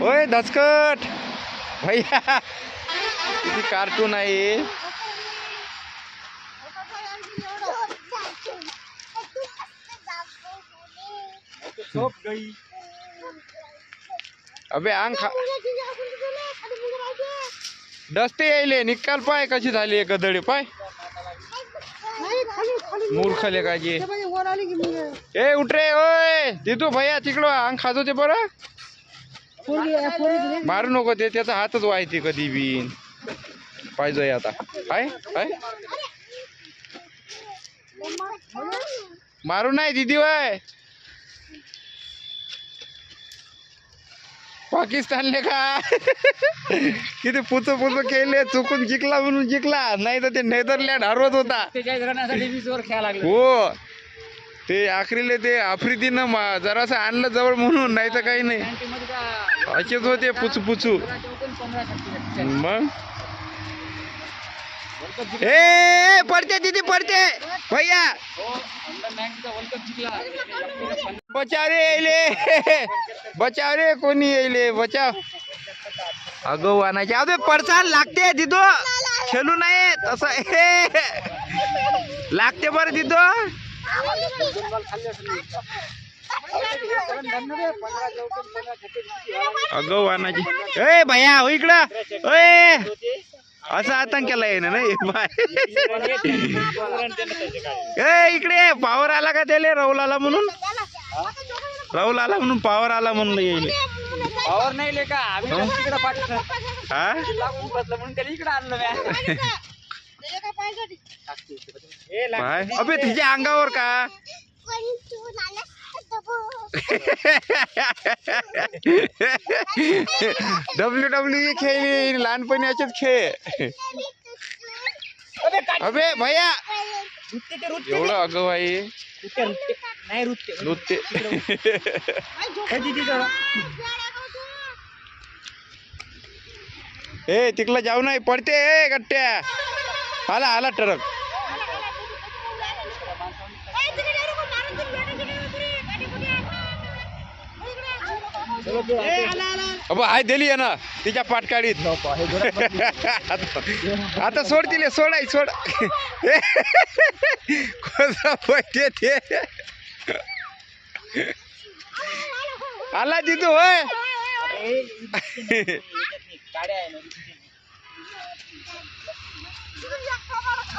होय धचकट भैया किती कार्टून आहे अबे अंग खा डसते यायले निकाल पाय कशी झाली एक गदडी पाय मूर्खले काजी ए उठ रे ओय तिथू भैया तिकडं अंग खातो ते बरं मारू नको ते त्याचा हातच वाहते कधी बी. पाहिजे आता. काय काय मारू नाही दिदी वय. पाकिस्तानले का? किती पुच पुच केले चुकून जिंकला म्हणून जिंकला. नाही तर ते नेदरलँड हरवत होता. हो. ते आखरीले ते आफ्रिदीनं जरासं आणलं जवळ म्हणून नाही तर काही नाही. असेच होते पुचू पुचू. मग? ए पडते दीदी पडते. भैया. बचाव रे येले बचाव रे कोणी येले बचाव. अगो वानाचे. अबे पडसाल लागते दिदो. खेळू नाही तसं. हे लागते बरं दिदो. अगो वानाची ए भैया हो इकडं। ए असं आतंक केला ए इकडे पावर आला का त्याले? राहुल आला म्हणून? राहुल आला म्हणून पावर आला म्हणून येईल पावर नाही ले का? आम्ही हो? तिकडे हा? म्हणून त्याला इकडे आणलं अबे तिच्या अंगावर का? डब्ल्यू डब्ल्यू खेळली लहानपणी असेच खेळ. अबे भैया! एवढं अगं भाई रुत्ते, नाही नृत्य. ए तिकडला जाऊ नाही पडते ए गट्ट्या. आला आला ट्रक. अब आय दिली आहे ना. तिच्या पाटकाडीत. आता सोडतील सोड तिले सोड आई सोड. ते? आला तिथू होय.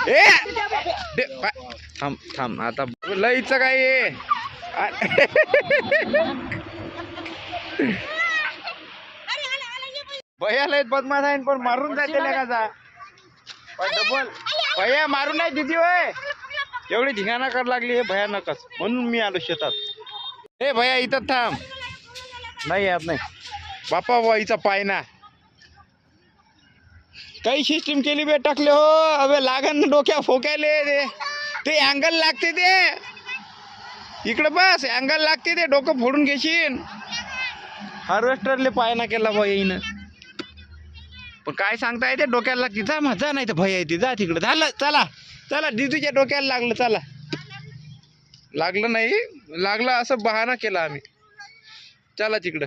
ए थांब थांब आता लईचं काय भैया लय बदमाश आहे पण मारून जाते डबल भैया मारून नाही दिदी होय. एवढी धिंगाणा कर लागली हे भयानकच म्हणून मी आलो शेतात. ए भैया इथं थांब. नाही यात नाही. बापा बाईचा पाय ना. काही सिस्टीम केली बे टाकले हो. अबे लागन डोक्या फोकायले ते. ते अँगल लागते ते. इकडं बस अँगल लागते ते. डोकं फोडून घेशील हार्वेस्टरले पाय ना केला बा येईन. पण काय सांगता येते डोक्याला लागते. जा मग नाही तर भय येते जा तिकडं. झालं चला. चला दिदूच्या डोक्याला लागलं चला. लागलं नाही लागलं असं बहाणा केला आम्ही. चला तिकडं.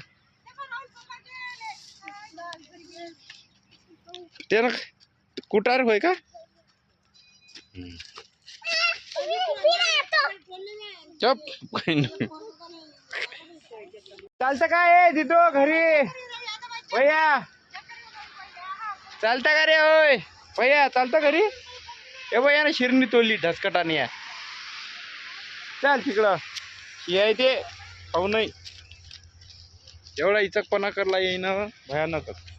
ते ना कुटार होय का? चप. चालतं काय दिदो घरी? भैया. चालतं का रे होय भैया चालतं घरी? ए भैया ना शिरणी तोडली ढसकटाने या. चाल तिकडं. याय ते खाऊ नाही. एवढा इचकपणा करला येईन भयानकच.